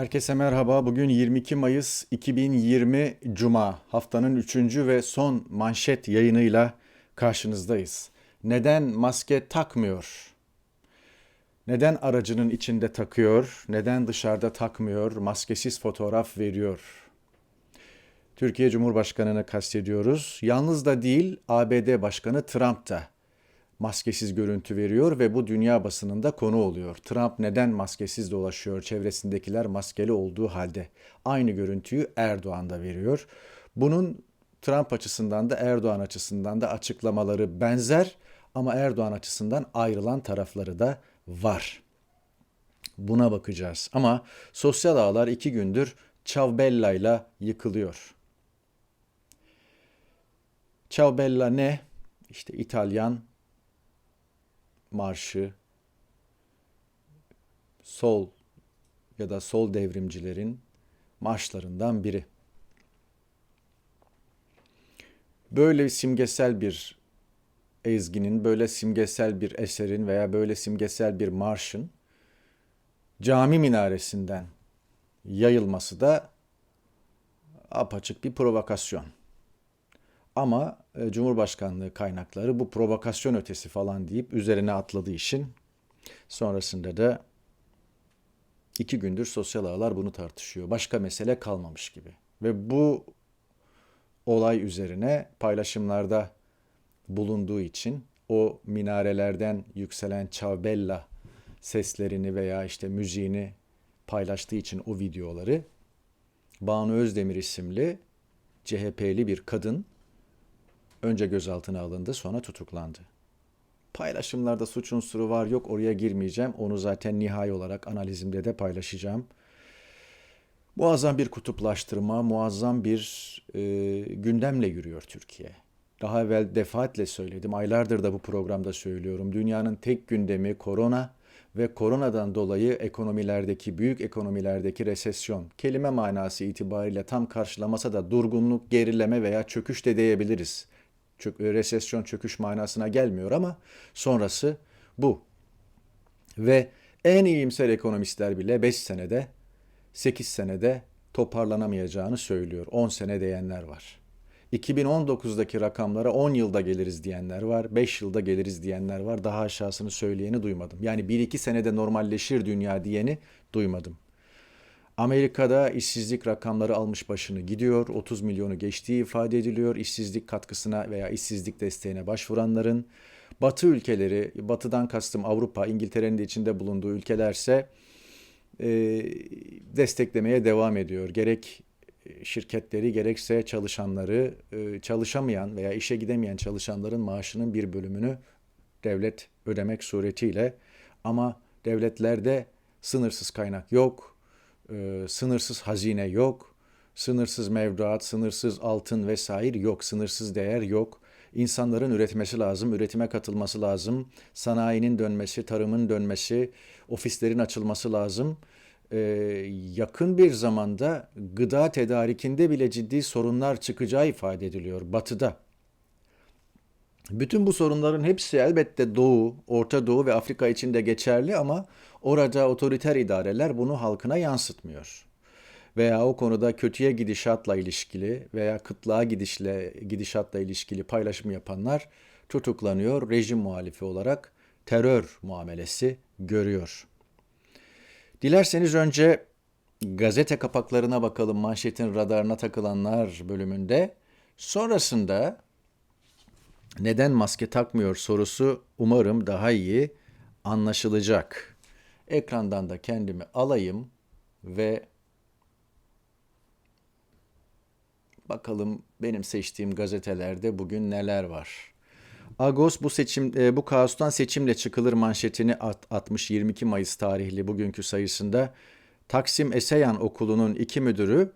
Herkese merhaba. Bugün 22 Mayıs 2020 Cuma. Haftanın 3. ve son manşet yayınıyla karşınızdayız. Neden maske takmıyor? Neden aracının içinde takıyor? Neden dışarıda takmıyor? Maskesiz fotoğraf veriyor. Türkiye Cumhurbaşkanı'nı kastediyoruz. Yalnız da değil, ABD Başkanı Trump da maskesiz görüntü veriyor ve bu dünya basınında konu oluyor. Trump neden maskesiz dolaşıyor? Çevresindekiler maskeli olduğu halde. Aynı görüntüyü Erdoğan da veriyor. Bunun Trump açısından da Erdoğan açısından da açıklamaları benzer ama Erdoğan açısından ayrılan tarafları da var. Buna bakacağız. Ama sosyal ağlar iki gündür Ciao ile yıkılıyor. Ciao Bella ne? İşte İtalyan marşı sol ya da sol devrimcilerin marşlarından biri. Böyle simgesel bir ezginin, böyle simgesel bir eserin veya böyle simgesel bir marşın cami minaresinden yayılması da apaçık bir provokasyon. Ama e, Cumhurbaşkanlığı kaynakları bu provokasyon ötesi falan deyip üzerine atladığı işin sonrasında da iki gündür sosyal ağlar bunu tartışıyor. Başka mesele kalmamış gibi. Ve bu olay üzerine paylaşımlarda bulunduğu için o minarelerden yükselen Çavbella seslerini veya işte müziğini paylaştığı için o videoları Banu Özdemir isimli CHP'li bir kadın önce gözaltına alındı sonra tutuklandı. Paylaşımlarda suç unsuru var yok oraya girmeyeceğim. Onu zaten nihai olarak analizimde de paylaşacağım. Muazzam bir kutuplaştırma, muazzam bir e, gündemle yürüyor Türkiye. Daha evvel defaatle söyledim, aylardır da bu programda söylüyorum. Dünyanın tek gündemi korona ve koronadan dolayı ekonomilerdeki, büyük ekonomilerdeki resesyon. Kelime manası itibariyle tam karşılamasa da durgunluk, gerileme veya çöküş de diyebiliriz çök, e, resesyon çöküş manasına gelmiyor ama sonrası bu. Ve en iyimser ekonomistler bile 5 senede 8 senede toparlanamayacağını söylüyor. 10 sene diyenler var. 2019'daki rakamlara 10 yılda geliriz diyenler var, 5 yılda geliriz diyenler var. Daha aşağısını söyleyeni duymadım. Yani 1-2 senede normalleşir dünya diyeni duymadım. Amerika'da işsizlik rakamları almış başını gidiyor. 30 milyonu geçtiği ifade ediliyor. İşsizlik katkısına veya işsizlik desteğine başvuranların. Batı ülkeleri, batıdan kastım Avrupa, İngiltere'nin de içinde bulunduğu ülkelerse e, desteklemeye devam ediyor. Gerek şirketleri gerekse çalışanları, e, çalışamayan veya işe gidemeyen çalışanların maaşının bir bölümünü devlet ödemek suretiyle ama devletlerde sınırsız kaynak yok e, sınırsız hazine yok, sınırsız mevduat, sınırsız altın vesaire yok, sınırsız değer yok. İnsanların üretmesi lazım, üretime katılması lazım, sanayinin dönmesi, tarımın dönmesi, ofislerin açılması lazım. Ee, yakın bir zamanda gıda tedarikinde bile ciddi sorunlar çıkacağı ifade ediliyor Batı'da. Bütün bu sorunların hepsi elbette Doğu, Orta Doğu ve Afrika için de geçerli ama orada otoriter idareler bunu halkına yansıtmıyor. Veya o konuda kötüye gidişatla ilişkili veya kıtlığa gidişle gidişatla ilişkili paylaşım yapanlar tutuklanıyor, rejim muhalifi olarak terör muamelesi görüyor. Dilerseniz önce gazete kapaklarına bakalım manşetin radarına takılanlar bölümünde. Sonrasında neden maske takmıyor sorusu umarım daha iyi anlaşılacak. Ekrandan da kendimi alayım ve bakalım benim seçtiğim gazetelerde bugün neler var. Agos bu seçim e, bu kaostan seçimle çıkılır manşetini at, atmış 22 Mayıs tarihli bugünkü sayısında Taksim Eseyan Okulu'nun iki müdürü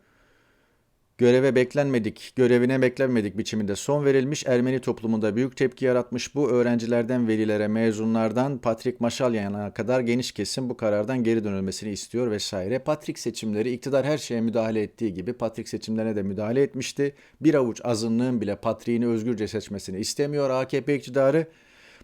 göreve beklenmedik, görevine beklenmedik biçiminde son verilmiş Ermeni toplumunda büyük tepki yaratmış bu öğrencilerden velilere, mezunlardan Patrik Maşalyan'a kadar geniş kesim bu karardan geri dönülmesini istiyor vesaire. Patrik seçimleri iktidar her şeye müdahale ettiği gibi Patrik seçimlerine de müdahale etmişti. Bir avuç azınlığın bile Patrik'ini özgürce seçmesini istemiyor AKP iktidarı.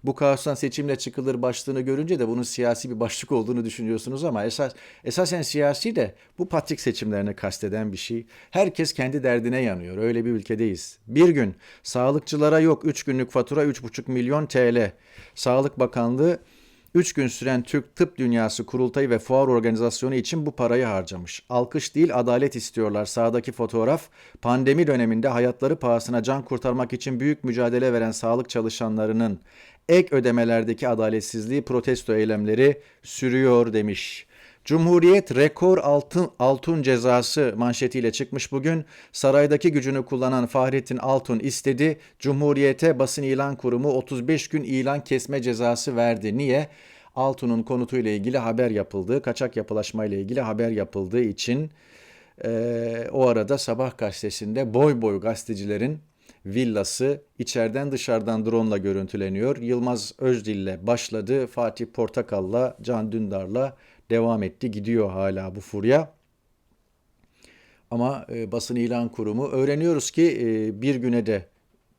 Bu kaostan seçimle çıkılır başlığını görünce de bunun siyasi bir başlık olduğunu düşünüyorsunuz ama esas esasen siyasi de bu patrik seçimlerine kasteden bir şey. Herkes kendi derdine yanıyor. Öyle bir ülkedeyiz. Bir gün sağlıkçılara yok 3 günlük fatura 3,5 milyon TL. Sağlık Bakanlığı 3 gün süren Türk Tıp Dünyası Kurultayı ve Fuar Organizasyonu için bu parayı harcamış. Alkış değil adalet istiyorlar. Sağdaki fotoğraf pandemi döneminde hayatları pahasına can kurtarmak için büyük mücadele veren sağlık çalışanlarının ek ödemelerdeki adaletsizliği protesto eylemleri sürüyor demiş. Cumhuriyet rekor altın, altın cezası manşetiyle çıkmış bugün. Saraydaki gücünü kullanan Fahrettin Altun istedi. Cumhuriyete basın ilan kurumu 35 gün ilan kesme cezası verdi. Niye? Altun'un konutuyla ilgili haber yapıldığı, kaçak yapılaşmayla ilgili haber yapıldığı için e, o arada Sabah gazetesinde boy boy gazetecilerin villası içeriden dışarıdan drone görüntüleniyor. Yılmaz Özdil'le başladı. Fatih Portakal'la, Can Dündar'la devam etti. Gidiyor hala bu furya. Ama e, basın ilan kurumu öğreniyoruz ki e, bir güne de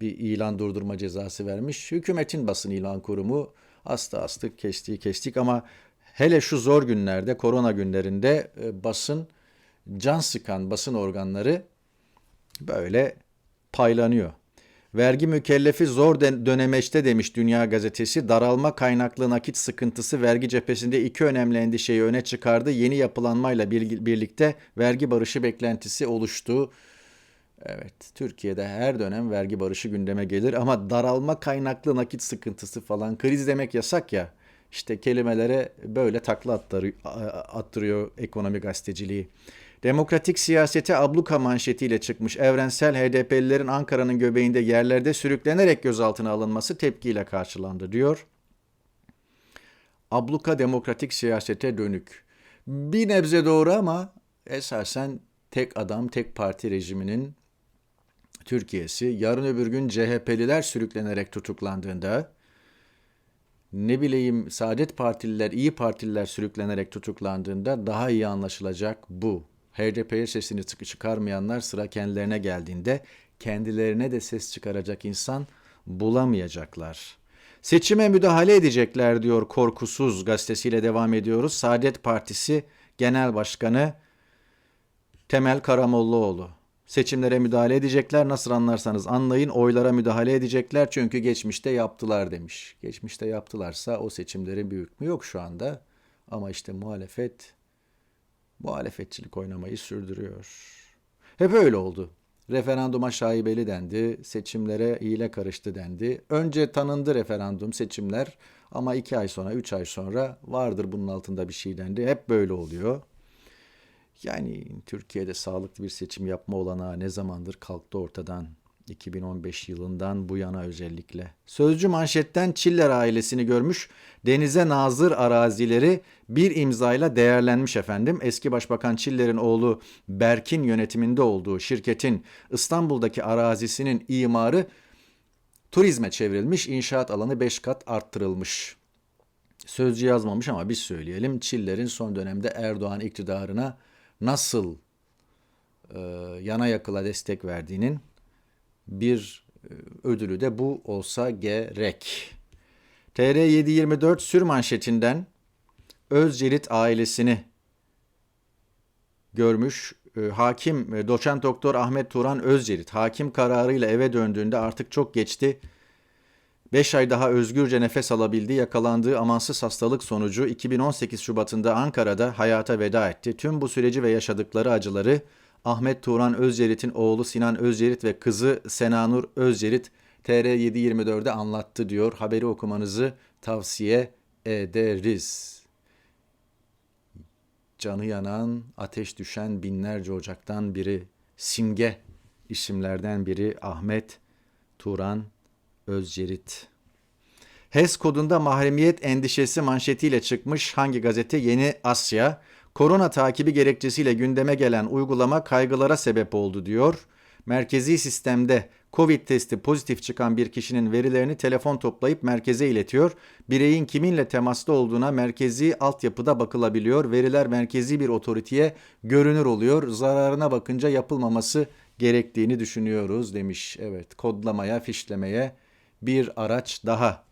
bir ilan durdurma cezası vermiş. Hükümetin basın ilan kurumu hasta astık kestiği kestik ama hele şu zor günlerde korona günlerinde e, basın can sıkan basın organları böyle paylanıyor. Vergi mükellefi zor dönemeçte demiş Dünya Gazetesi. Daralma kaynaklı nakit sıkıntısı vergi cephesinde iki önemli endişeyi öne çıkardı. Yeni yapılanmayla birlikte vergi barışı beklentisi oluştu. Evet, Türkiye'de her dönem vergi barışı gündeme gelir ama daralma kaynaklı nakit sıkıntısı falan kriz demek yasak ya. İşte kelimelere böyle takla attırıyor, ekonomi gazeteciliği. Demokratik siyasete abluka manşetiyle çıkmış evrensel HDP'lilerin Ankara'nın göbeğinde yerlerde sürüklenerek gözaltına alınması tepkiyle karşılandı diyor. Abluka demokratik siyasete dönük. Bir nebze doğru ama esasen tek adam tek parti rejiminin Türkiye'si yarın öbür gün CHP'liler sürüklenerek tutuklandığında ne bileyim Saadet Partililer, iyi Partililer sürüklenerek tutuklandığında daha iyi anlaşılacak bu. HDP'ye sesini çıkarmayanlar sıra kendilerine geldiğinde kendilerine de ses çıkaracak insan bulamayacaklar. Seçime müdahale edecekler diyor Korkusuz gazetesiyle devam ediyoruz. Saadet Partisi Genel Başkanı Temel Karamollaoğlu. Seçimlere müdahale edecekler nasıl anlarsanız anlayın oylara müdahale edecekler çünkü geçmişte yaptılar demiş. Geçmişte yaptılarsa o seçimlerin bir hükmü yok şu anda. Ama işte muhalefet muhalefetçilik oynamayı sürdürüyor. Hep öyle oldu. Referanduma şaibeli dendi, seçimlere hile karıştı dendi. Önce tanındı referandum, seçimler ama iki ay sonra, üç ay sonra vardır bunun altında bir şey dendi. Hep böyle oluyor. Yani Türkiye'de sağlıklı bir seçim yapma olanağı ne zamandır kalktı ortadan. 2015 yılından bu yana özellikle. Sözcü manşetten Çiller ailesini görmüş, denize nazır arazileri bir imzayla değerlenmiş efendim. Eski Başbakan Çiller'in oğlu Berk'in yönetiminde olduğu şirketin İstanbul'daki arazisinin imarı turizme çevrilmiş, inşaat alanı 5 kat arttırılmış. Sözcü yazmamış ama biz söyleyelim. Çiller'in son dönemde Erdoğan iktidarına nasıl yana yakıla destek verdiğinin bir e, ödülü de bu olsa gerek. TR724 sür manşetinden Özcerit ailesini görmüş e, hakim e, doçent doktor Ahmet Turan Özcerit hakim kararıyla eve döndüğünde artık çok geçti. 5 ay daha özgürce nefes alabildi, yakalandığı amansız hastalık sonucu 2018 Şubat'ında Ankara'da hayata veda etti. Tüm bu süreci ve yaşadıkları acıları Ahmet Turan Özcerit'in oğlu Sinan Özcerit ve kızı Senanur Özcerit TR724'de anlattı diyor. Haberi okumanızı tavsiye ederiz. Canı yanan, ateş düşen binlerce ocaktan biri, simge isimlerden biri Ahmet Turan Özcerit. HES kodunda mahremiyet endişesi manşetiyle çıkmış hangi gazete? Yeni Asya. Korona takibi gerekçesiyle gündeme gelen uygulama kaygılara sebep oldu diyor. Merkezi sistemde Covid testi pozitif çıkan bir kişinin verilerini telefon toplayıp merkeze iletiyor. Bireyin kiminle temasta olduğuna merkezi altyapıda bakılabiliyor. Veriler merkezi bir otoriteye görünür oluyor. Zararına bakınca yapılmaması gerektiğini düşünüyoruz demiş. Evet kodlamaya, fişlemeye bir araç daha.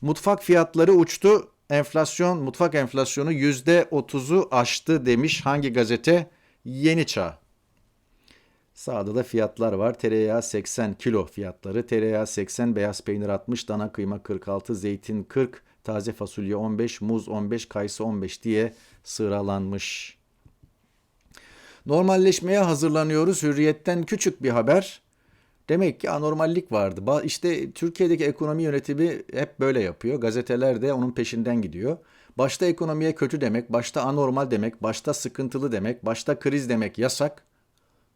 Mutfak fiyatları uçtu. Enflasyon, mutfak enflasyonu %30'u aştı demiş hangi gazete? Yeni Çağ. Sağda da fiyatlar var. Tereyağı 80 kilo fiyatları. Tereyağı 80, beyaz peynir 60, dana kıyma 46, zeytin 40, taze fasulye 15, muz 15, kayısı 15 diye sıralanmış. Normalleşmeye hazırlanıyoruz. Hürriyetten küçük bir haber. Demek ki anormallik vardı. İşte Türkiye'deki ekonomi yönetimi hep böyle yapıyor. Gazeteler de onun peşinden gidiyor. Başta ekonomiye kötü demek, başta anormal demek, başta sıkıntılı demek, başta kriz demek yasak.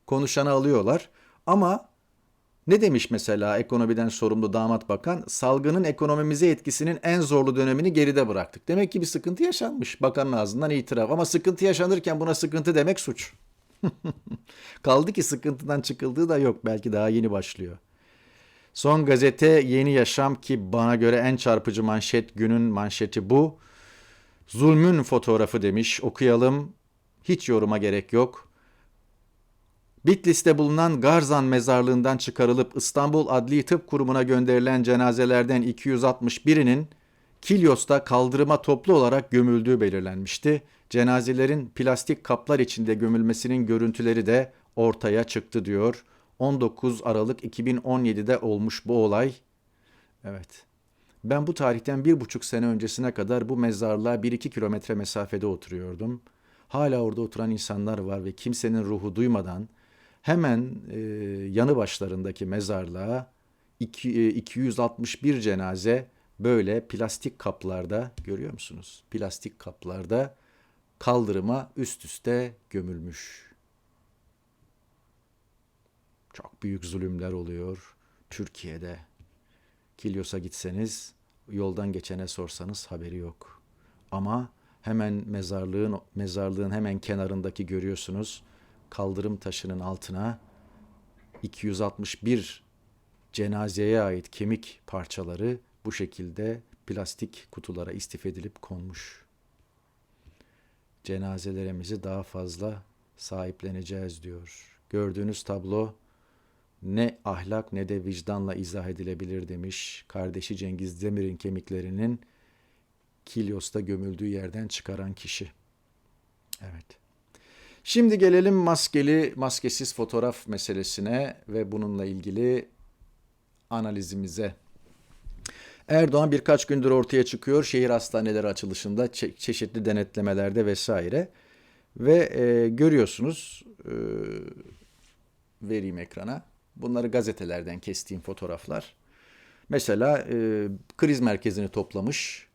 Konuşanı alıyorlar. Ama ne demiş mesela ekonomiden sorumlu damat bakan? Salgının ekonomimize etkisinin en zorlu dönemini geride bıraktık. Demek ki bir sıkıntı yaşanmış. Bakanın ağzından itiraf. Ama sıkıntı yaşanırken buna sıkıntı demek suç. Kaldı ki sıkıntıdan çıkıldığı da yok. Belki daha yeni başlıyor. Son gazete Yeni Yaşam ki bana göre en çarpıcı manşet günün manşeti bu. Zulmün fotoğrafı demiş. Okuyalım. Hiç yoruma gerek yok. Bitlis'te bulunan Garzan mezarlığından çıkarılıp İstanbul Adli Tıp Kurumu'na gönderilen cenazelerden 261'inin Kilyos'ta kaldırıma toplu olarak gömüldüğü belirlenmişti. Cenazelerin plastik kaplar içinde gömülmesinin görüntüleri de ortaya çıktı diyor. 19 Aralık 2017'de olmuş bu olay. Evet. Ben bu tarihten bir buçuk sene öncesine kadar bu mezarlığa 1-2 kilometre mesafede oturuyordum. Hala orada oturan insanlar var ve kimsenin ruhu duymadan hemen e, yanı başlarındaki mezarlığa iki- e, 261 cenaze böyle plastik kaplarda görüyor musunuz? Plastik kaplarda kaldırıma üst üste gömülmüş. Çok büyük zulümler oluyor Türkiye'de. Kilyos'a gitseniz yoldan geçene sorsanız haberi yok. Ama hemen mezarlığın mezarlığın hemen kenarındaki görüyorsunuz kaldırım taşının altına 261 cenazeye ait kemik parçaları bu şekilde plastik kutulara istif edilip konmuş. Cenazelerimizi daha fazla sahipleneceğiz diyor. Gördüğünüz tablo ne ahlak ne de vicdanla izah edilebilir demiş. Kardeşi Cengiz Demir'in kemiklerinin Kilyos'ta gömüldüğü yerden çıkaran kişi. Evet. Şimdi gelelim maskeli, maskesiz fotoğraf meselesine ve bununla ilgili analizimize. Erdoğan birkaç gündür ortaya çıkıyor şehir hastaneleri açılışında çe- çeşitli denetlemelerde vesaire ve e, görüyorsunuz e, vereyim ekrana. Bunları gazetelerden kestiğim fotoğraflar. Mesela e, kriz merkezini toplamış.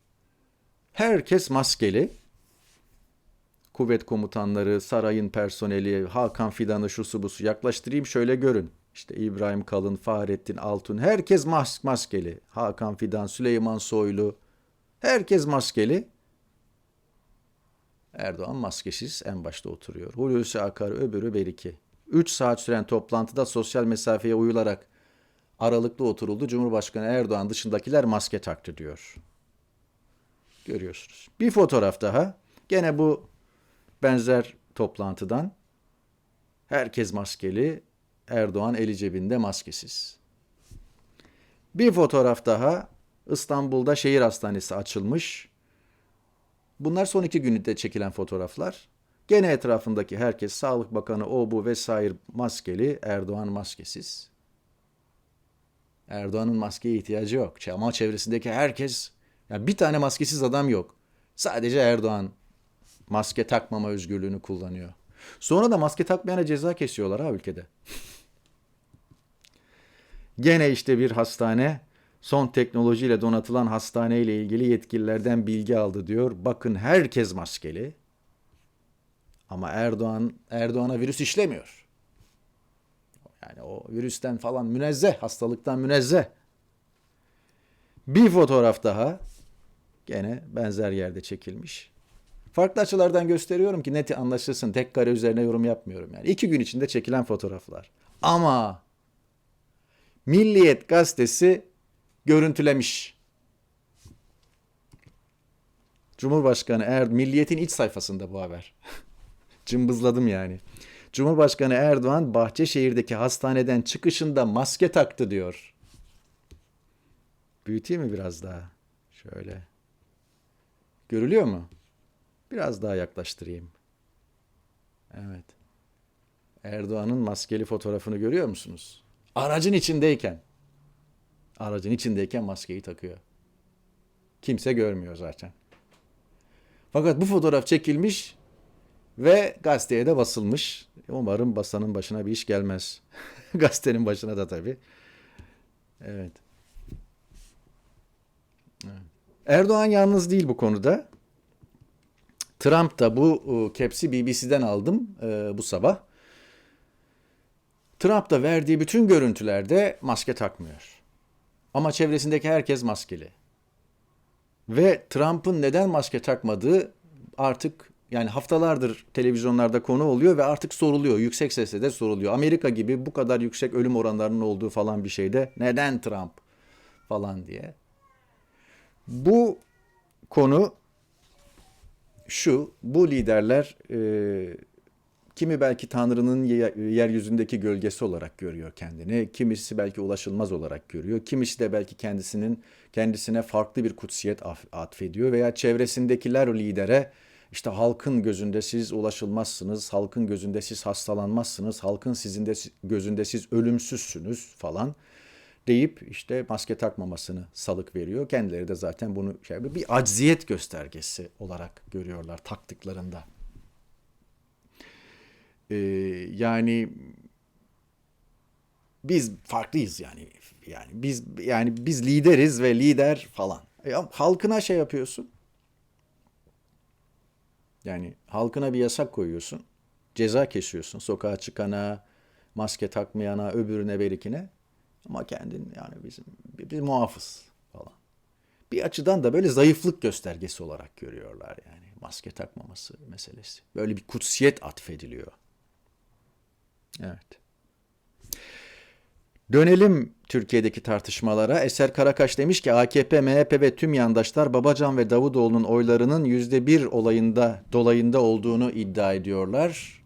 Herkes maskeli. Kuvvet komutanları, sarayın personeli, Hakan Fidan'ı şusu busu yaklaştırayım şöyle görün. İşte İbrahim Kalın, Fahrettin Altun herkes mas maskeli. Hakan Fidan, Süleyman Soylu herkes maskeli. Erdoğan maskesiz en başta oturuyor. Hulusi Akar öbürü Beriki. 3 saat süren toplantıda sosyal mesafeye uyularak aralıklı oturuldu. Cumhurbaşkanı Erdoğan dışındakiler maske taktı diyor. Görüyorsunuz. Bir fotoğraf daha. Gene bu benzer toplantıdan. Herkes maskeli. Erdoğan eli cebinde maskesiz. Bir fotoğraf daha. İstanbul'da şehir hastanesi açılmış. Bunlar son iki günde çekilen fotoğraflar. Gene etrafındaki herkes, Sağlık Bakanı, o bu vesaire maskeli, Erdoğan maskesiz. Erdoğan'ın maskeye ihtiyacı yok. Ama çevresindeki herkes, ya bir tane maskesiz adam yok. Sadece Erdoğan maske takmama özgürlüğünü kullanıyor. Sonra da maske takmayana ceza kesiyorlar ha ülkede. Gene işte bir hastane son teknolojiyle donatılan hastane ile ilgili yetkililerden bilgi aldı diyor. Bakın herkes maskeli. Ama Erdoğan Erdoğan'a virüs işlemiyor. Yani o virüsten falan münezzeh, hastalıktan münezzeh. Bir fotoğraf daha gene benzer yerde çekilmiş. Farklı açılardan gösteriyorum ki net anlaşılsın. Tek kare üzerine yorum yapmıyorum yani. İki gün içinde çekilen fotoğraflar. Ama Milliyet gazetesi görüntülemiş. Cumhurbaşkanı Er Milliyet'in iç sayfasında bu haber. Cımbızladım yani. Cumhurbaşkanı Erdoğan Bahçeşehir'deki hastaneden çıkışında maske taktı diyor. Büyüteyim mi biraz daha? Şöyle. Görülüyor mu? Biraz daha yaklaştırayım. Evet. Erdoğan'ın maskeli fotoğrafını görüyor musunuz? Aracın içindeyken. Aracın içindeyken maskeyi takıyor. Kimse görmüyor zaten. Fakat bu fotoğraf çekilmiş ve gazeteye de basılmış. Umarım basanın başına bir iş gelmez. Gazetenin başına da tabii. Evet. Erdoğan yalnız değil bu konuda. Trump da bu e, caps'i BBC'den aldım e, bu sabah. Trump da verdiği bütün görüntülerde maske takmıyor. Ama çevresindeki herkes maskeli. Ve Trump'ın neden maske takmadığı artık yani haftalardır televizyonlarda konu oluyor ve artık soruluyor. Yüksek sesle de soruluyor. Amerika gibi bu kadar yüksek ölüm oranlarının olduğu falan bir şeyde neden Trump falan diye. Bu konu şu, bu liderler e, kimi belki Tanrı'nın ye- yeryüzündeki gölgesi olarak görüyor kendini, kimisi belki ulaşılmaz olarak görüyor, kimisi de belki kendisinin kendisine farklı bir kutsiyet atfediyor veya çevresindekiler lidere işte halkın gözünde siz ulaşılmazsınız, halkın gözünde siz hastalanmazsınız, halkın sizin de gözünde siz ölümsüzsünüz falan deyip işte maske takmamasını salık veriyor. Kendileri de zaten bunu şey, bir acziyet göstergesi olarak görüyorlar taktıklarında. Ee, yani biz farklıyız yani. Yani biz yani biz lideriz ve lider falan. E, halkına şey yapıyorsun. Yani halkına bir yasak koyuyorsun. Ceza kesiyorsun. Sokağa çıkana, maske takmayana, öbürüne berikine. Ama kendin yani bizim bir muhafız falan. Bir açıdan da böyle zayıflık göstergesi olarak görüyorlar yani maske takmaması meselesi. Böyle bir kutsiyet atfediliyor. Evet. Dönelim Türkiye'deki tartışmalara. Eser Karakaş demiş ki AKP, MHP ve tüm yandaşlar Babacan ve Davutoğlu'nun oylarının yüzde bir olayında, dolayında olduğunu iddia ediyorlar.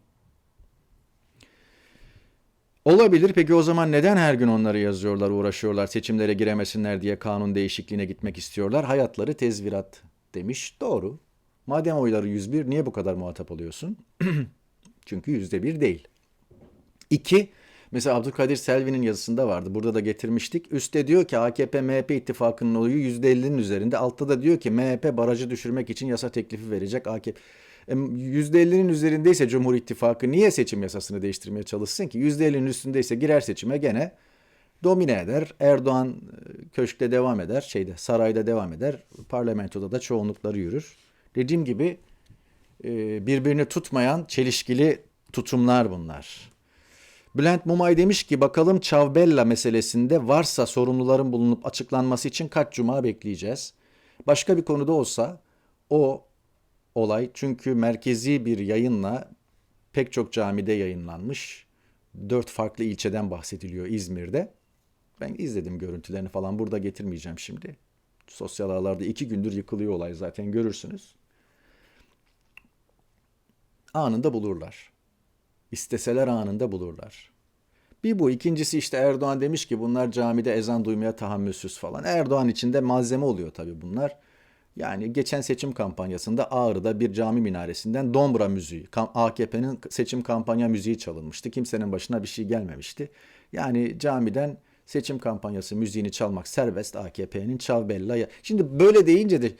Olabilir. Peki o zaman neden her gün onları yazıyorlar, uğraşıyorlar, seçimlere giremesinler diye kanun değişikliğine gitmek istiyorlar? Hayatları tezvirat demiş. Doğru. Madem oyları 101 niye bu kadar muhatap oluyorsun? Çünkü yüzde bir değil. İki, mesela Abdülkadir Selvi'nin yazısında vardı. Burada da getirmiştik. Üste diyor ki AKP-MHP ittifakının oyu yüzde 50'nin üzerinde. Altta da diyor ki MHP barajı düşürmek için yasa teklifi verecek. AKP %50'nin üzerindeyse Cumhur İttifakı niye seçim yasasını değiştirmeye çalışsın ki? %50'nin üstündeyse girer seçime gene domine eder. Erdoğan e, köşkte devam eder, şeyde sarayda devam eder. Parlamentoda da çoğunlukları yürür. Dediğim gibi e, birbirini tutmayan çelişkili tutumlar bunlar. Bülent Mumay demiş ki bakalım Çavbella meselesinde varsa sorumluların bulunup açıklanması için kaç cuma bekleyeceğiz. Başka bir konuda olsa o olay çünkü merkezi bir yayınla pek çok camide yayınlanmış. Dört farklı ilçeden bahsediliyor İzmir'de. Ben izledim görüntülerini falan burada getirmeyeceğim şimdi. Sosyal ağlarda iki gündür yıkılıyor olay zaten görürsünüz. Anında bulurlar. İsteseler anında bulurlar. Bir bu. ikincisi işte Erdoğan demiş ki bunlar camide ezan duymaya tahammülsüz falan. Erdoğan için de malzeme oluyor tabii bunlar. Yani geçen seçim kampanyasında Ağrı'da bir cami minaresinden Dombra müziği, AKP'nin seçim kampanya müziği çalınmıştı. Kimsenin başına bir şey gelmemişti. Yani camiden seçim kampanyası müziğini çalmak serbest AKP'nin Çavbella. Şimdi böyle deyince de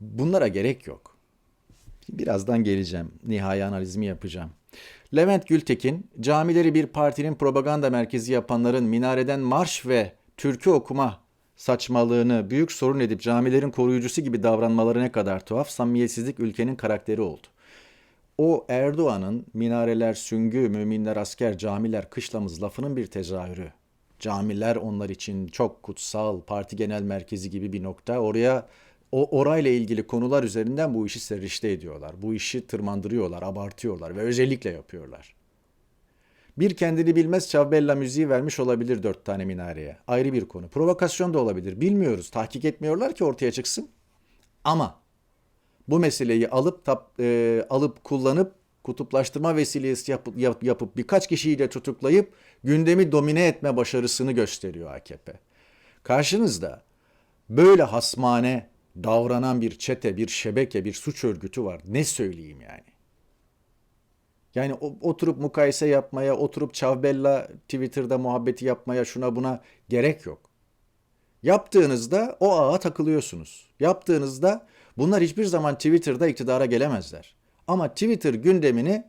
bunlara gerek yok. Birazdan geleceğim. Nihai analizimi yapacağım. Levent Gültekin, camileri bir partinin propaganda merkezi yapanların minareden marş ve türkü okuma saçmalığını büyük sorun edip camilerin koruyucusu gibi davranmaları ne kadar tuhaf, samimiyetsizlik ülkenin karakteri oldu. O Erdoğan'ın minareler süngü, müminler asker, camiler kışlamız lafının bir tezahürü. Camiler onlar için çok kutsal, parti genel merkezi gibi bir nokta. Oraya o orayla ilgili konular üzerinden bu işi serrişte ediyorlar. Bu işi tırmandırıyorlar, abartıyorlar ve özellikle yapıyorlar. Bir kendini bilmez Çavbella müziği vermiş olabilir dört tane minareye. Ayrı bir konu. Provokasyon da olabilir. Bilmiyoruz. Tahkik etmiyorlar ki ortaya çıksın. Ama bu meseleyi alıp tap, e, alıp kullanıp kutuplaştırma vesilesi yapıp, yap, yapıp birkaç kişiyi de tutuklayıp gündemi domine etme başarısını gösteriyor AKP. Karşınızda böyle hasmane davranan bir çete, bir şebeke, bir suç örgütü var. Ne söyleyeyim yani? Yani oturup mukayese yapmaya, oturup Çavbella Twitter'da muhabbeti yapmaya, şuna buna gerek yok. Yaptığınızda o ağa takılıyorsunuz. Yaptığınızda bunlar hiçbir zaman Twitter'da iktidara gelemezler. Ama Twitter gündemini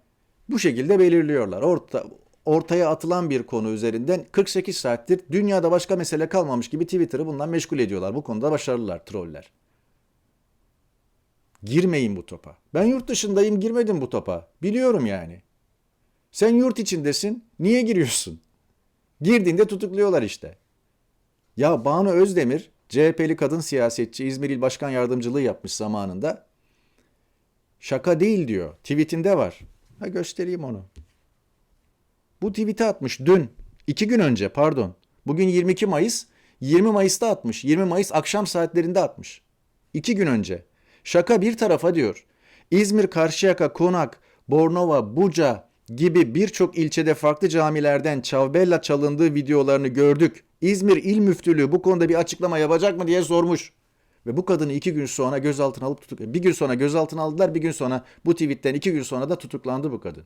bu şekilde belirliyorlar. Orta, ortaya atılan bir konu üzerinden 48 saattir dünyada başka mesele kalmamış gibi Twitter'ı bundan meşgul ediyorlar. Bu konuda başarılılar troller. Girmeyin bu topa. Ben yurt dışındayım girmedim bu topa. Biliyorum yani. Sen yurt içindesin. Niye giriyorsun? Girdiğinde tutukluyorlar işte. Ya Banu Özdemir, CHP'li kadın siyasetçi İzmir İl Başkan Yardımcılığı yapmış zamanında. Şaka değil diyor. Tweetinde var. Ha göstereyim onu. Bu tweet'i atmış dün. iki gün önce pardon. Bugün 22 Mayıs. 20 Mayıs'ta atmış. 20 Mayıs akşam saatlerinde atmış. İki gün önce. Şaka bir tarafa diyor. İzmir, Karşıyaka, Konak, Bornova, Buca gibi birçok ilçede farklı camilerden Çavbella çalındığı videolarını gördük. İzmir İl Müftülüğü bu konuda bir açıklama yapacak mı diye sormuş. Ve bu kadını iki gün sonra gözaltına alıp tutuk bir gün sonra gözaltına aldılar bir gün sonra bu tweetten iki gün sonra da tutuklandı bu kadın.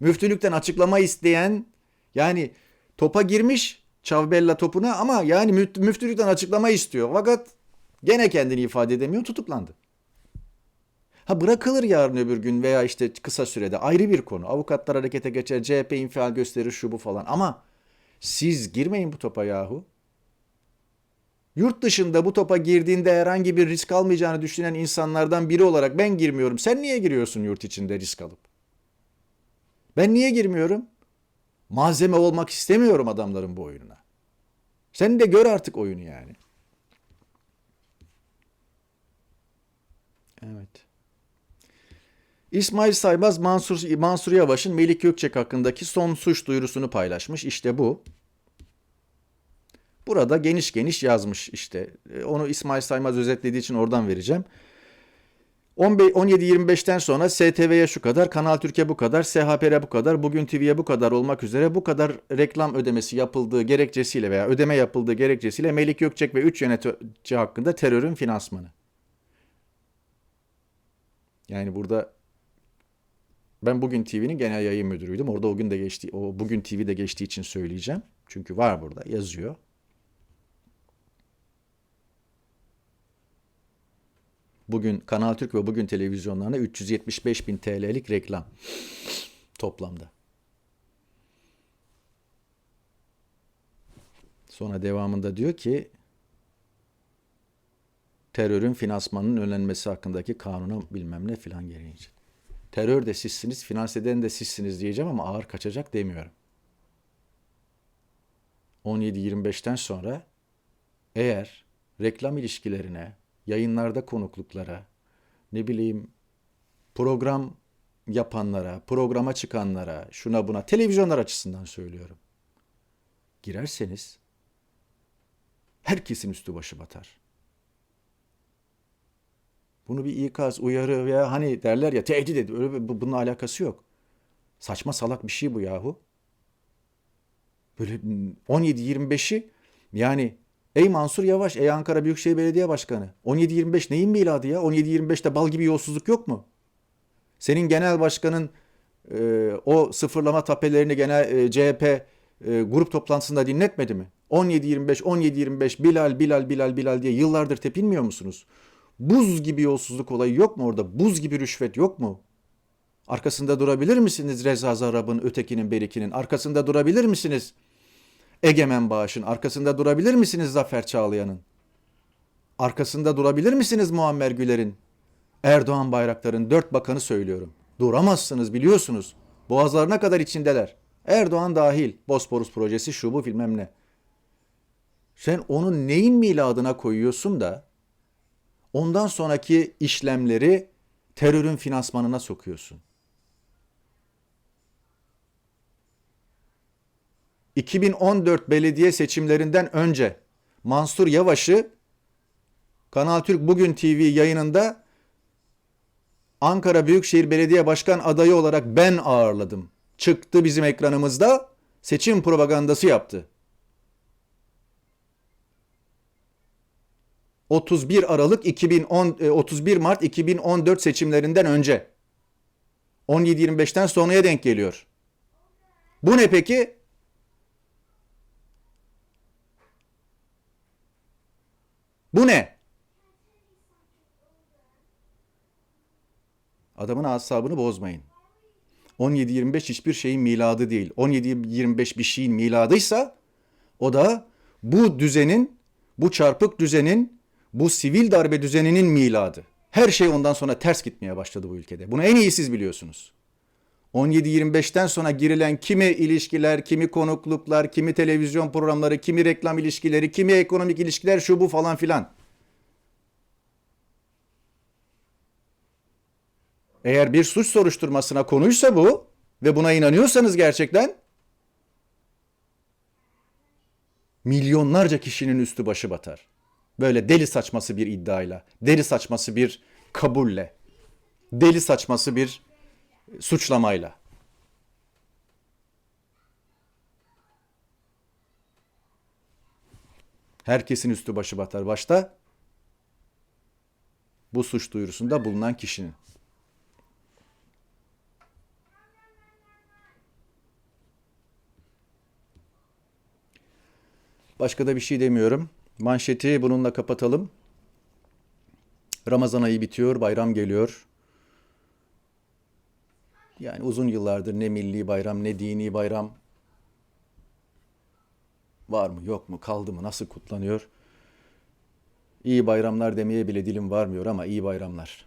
Müftülükten açıklama isteyen yani topa girmiş Çavbella topuna ama yani müft- müftülükten açıklama istiyor. Fakat gene kendini ifade edemiyor tutuklandı. Ha bırakılır yarın öbür gün veya işte kısa sürede ayrı bir konu. Avukatlar harekete geçer, CHP infial gösterir şu bu falan ama siz girmeyin bu topa yahu. Yurt dışında bu topa girdiğinde herhangi bir risk almayacağını düşünen insanlardan biri olarak ben girmiyorum. Sen niye giriyorsun yurt içinde risk alıp? Ben niye girmiyorum? Malzeme olmak istemiyorum adamların bu oyununa. Sen de gör artık oyunu yani. Evet. İsmail Saymaz Mansur, Mansur Yavaş'ın Melik Gökçek hakkındaki son suç duyurusunu paylaşmış. İşte bu. Burada geniş geniş yazmış işte. E, Onu İsmail Saymaz özetlediği için oradan vereceğim. 17-25'ten sonra STV'ye şu kadar, Kanal Türkiye bu kadar, SHP'ye bu kadar, Bugün TV'ye bu kadar olmak üzere bu kadar reklam ödemesi yapıldığı gerekçesiyle veya ödeme yapıldığı gerekçesiyle Melik Gökçek ve 3 yönetici hakkında terörün finansmanı. Yani burada ben Bugün TV'nin genel yayın müdürüydüm. Orada o gün de geçti, o Bugün TV'de geçtiği için söyleyeceğim. Çünkü var burada yazıyor. Bugün Kanal Türk ve Bugün televizyonlarına 375 bin TL'lik reklam toplamda. Sonra devamında diyor ki terörün finansmanının önlenmesi hakkındaki kanuna bilmem ne filan gereğince. Terör de sizsiniz, finans eden de sizsiniz diyeceğim ama ağır kaçacak demiyorum. 17-25'ten sonra eğer reklam ilişkilerine, yayınlarda konukluklara, ne bileyim program yapanlara, programa çıkanlara, şuna buna, televizyonlar açısından söylüyorum. Girerseniz herkesin üstü başı batar. Bunu bir ikaz, uyarı veya hani derler ya tehdit ediyor. Öyle bir- bu- bununla alakası yok. Saçma salak bir şey bu yahu. Böyle 17-25'i yani ey Mansur Yavaş, ey Ankara Büyükşehir Belediye Başkanı. 17-25 neyin miladı ya? 17-25'te bal gibi yolsuzluk yok mu? Senin genel başkanın e, o sıfırlama tapelerini genel e, CHP e, grup toplantısında dinletmedi mi? 17-25, 17-25, Bilal, Bilal, Bilal, Bilal diye yıllardır tepinmiyor musunuz? Buz gibi yolsuzluk olayı yok mu orada? Buz gibi rüşvet yok mu? Arkasında durabilir misiniz Reza Zarrab'ın, ötekinin, berikinin? Arkasında durabilir misiniz Egemen Bağış'ın? Arkasında durabilir misiniz Zafer Çağlayan'ın? Arkasında durabilir misiniz Muammer Güler'in? Erdoğan Bayraktar'ın dört bakanı söylüyorum. Duramazsınız biliyorsunuz. Boğazlarına kadar içindeler. Erdoğan dahil. Bosporus projesi şu bu bilmem ne. Sen onun neyin miladına koyuyorsun da ondan sonraki işlemleri terörün finansmanına sokuyorsun. 2014 belediye seçimlerinden önce Mansur Yavaş'ı Kanal Türk Bugün TV yayınında Ankara Büyükşehir Belediye Başkan adayı olarak ben ağırladım. Çıktı bizim ekranımızda seçim propagandası yaptı. 31 Aralık 2010 e, 31 Mart 2014 seçimlerinden önce. 17-25'ten sonraya denk geliyor. Bu ne peki? Bu ne? Adamın asabını bozmayın. 17-25 hiçbir şeyin miladı değil. 17-25 bir şeyin miladıysa o da bu düzenin, bu çarpık düzenin, bu sivil darbe düzeninin miladı. Her şey ondan sonra ters gitmeye başladı bu ülkede. Bunu en iyi siz biliyorsunuz. 17-25'ten sonra girilen kimi ilişkiler, kimi konukluklar, kimi televizyon programları, kimi reklam ilişkileri, kimi ekonomik ilişkiler şu bu falan filan. Eğer bir suç soruşturmasına konuysa bu ve buna inanıyorsanız gerçekten milyonlarca kişinin üstü başı batar. Böyle deli saçması bir iddiayla, deli saçması bir kabulle, deli saçması bir suçlamayla. Herkesin üstü başı batar. Başta bu suç duyurusunda bulunan kişinin. Başka da bir şey demiyorum. Manşeti bununla kapatalım. Ramazan ayı bitiyor, bayram geliyor. Yani uzun yıllardır ne milli bayram ne dini bayram var mı yok mu kaldı mı nasıl kutlanıyor? İyi bayramlar demeye bile dilim varmıyor ama iyi bayramlar.